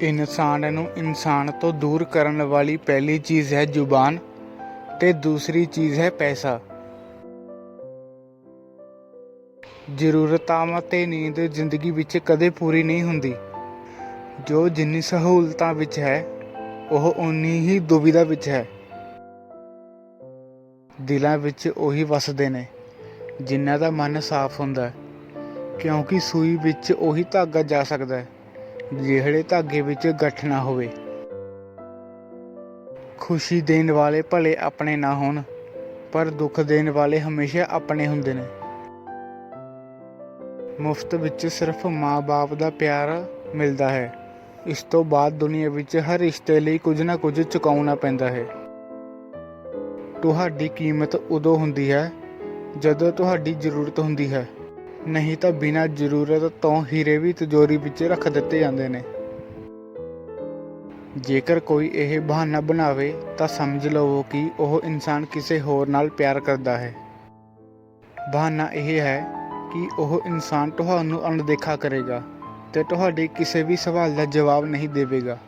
ਇਨਸਾਨ ਨੂੰ ਇਨਸਾਨ ਤੋਂ ਦੂਰ ਕਰਨ ਵਾਲੀ ਪਹਿਲੀ ਚੀਜ਼ ਹੈ ਜ਼ੁਬਾਨ ਤੇ ਦੂਸਰੀ ਚੀਜ਼ ਹੈ ਪੈਸਾ। ਜ਼ਰੂਰਤਾਂ ਤੇ ਨੀਂਦ ਜ਼ਿੰਦਗੀ ਵਿੱਚ ਕਦੇ ਪੂਰੀ ਨਹੀਂ ਹੁੰਦੀ। ਜੋ ਜਿੰਨੀ ਸਹੂਲਤਾਂ ਵਿੱਚ ਹੈ, ਉਹ ਉਨੀ ਹੀ ਦੁਬਿਧਾ ਵਿੱਚ ਹੈ। ਦਿਲਾਂ ਵਿੱਚ ਉਹੀ ਵਸਦੇ ਨੇ, ਜਿਨ੍ਹਾਂ ਦਾ ਮਨ ਸਾਫ਼ ਹੁੰਦਾ ਕਿਉਂਕਿ ਸੂਈ ਵਿੱਚ ਉਹੀ ਧਾਗਾ ਜਾ ਸਕਦਾ ਹੈ। ਜਿਹੜੇ ਧਾਗੇ ਵਿੱਚ ਗੱਠ ਨਾ ਹੋਵੇ। ਖੁਸ਼ੀ ਦੇਣ ਵਾਲੇ ਭਲੇ ਆਪਣੇ ਨਾ ਹੋਣ, ਪਰ ਦੁੱਖ ਦੇਣ ਵਾਲੇ ਹਮੇਸ਼ਾ ਆਪਣੇ ਹੁੰਦੇ ਨੇ। ਮੁਫਤ ਵਿੱਚ ਸਿਰਫ ਮਾਂ-ਬਾਪ ਦਾ ਪਿਆਰ ਮਿਲਦਾ ਹੈ। ਇਸ ਤੋਂ ਬਾਅਦ ਦੁਨੀਆ ਵਿੱਚ ਹਰ ਰਿਸ਼ਤੇ ਲਈ ਕੁਝ ਨਾ ਕੁਝ ਚੁਕਾਉਣਾ ਪੈਂਦਾ ਹੈ। ਤੁਹਾਡੀ ਕੀਮਤ ਉਦੋਂ ਹੁੰਦੀ ਹੈ ਜਦੋਂ ਤੁਹਾਡੀ ਜ਼ਰੂਰਤ ਹੁੰਦੀ ਹੈ। ਨਹੀਂ ਤਾਂ ਬਿਨਾਂ ਜ਼ਰੂਰਤ ਤੋਂ ਹੀਰੇ ਵੀ ਤਿਜੋਰੀ ਵਿੱਚ ਰੱਖ ਦਿੱਤੇ ਜਾਂਦੇ ਨੇ। ਜੇਕਰ ਕੋਈ ਇਹ ਬਹਾਨਾ ਬਣਾਵੇ, ਤਾਂ ਸਮਝ ਲਵੋ ਕਿ ਉਹ ਇਨਸਾਨ ਕਿਸੇ ਹੋਰ ਨਾਲ ਪਿਆਰ ਕਰਦਾ ਹੈ। ਬਹਾਨਾ ਇਹ ਹੈ ਕਿ ਉਹ ਇਨਸਾਨ ਤੁਹਾਨੂੰ ਅਣਦੇਖਾ ਕਰੇਗਾ ਤੇ ਤੁਹਾਡੇ ਕਿਸੇ ਵੀ ਸਵਾਲ ਦਾ ਜਵਾਬ ਨਹੀਂ ਦੇਵੇਗਾ।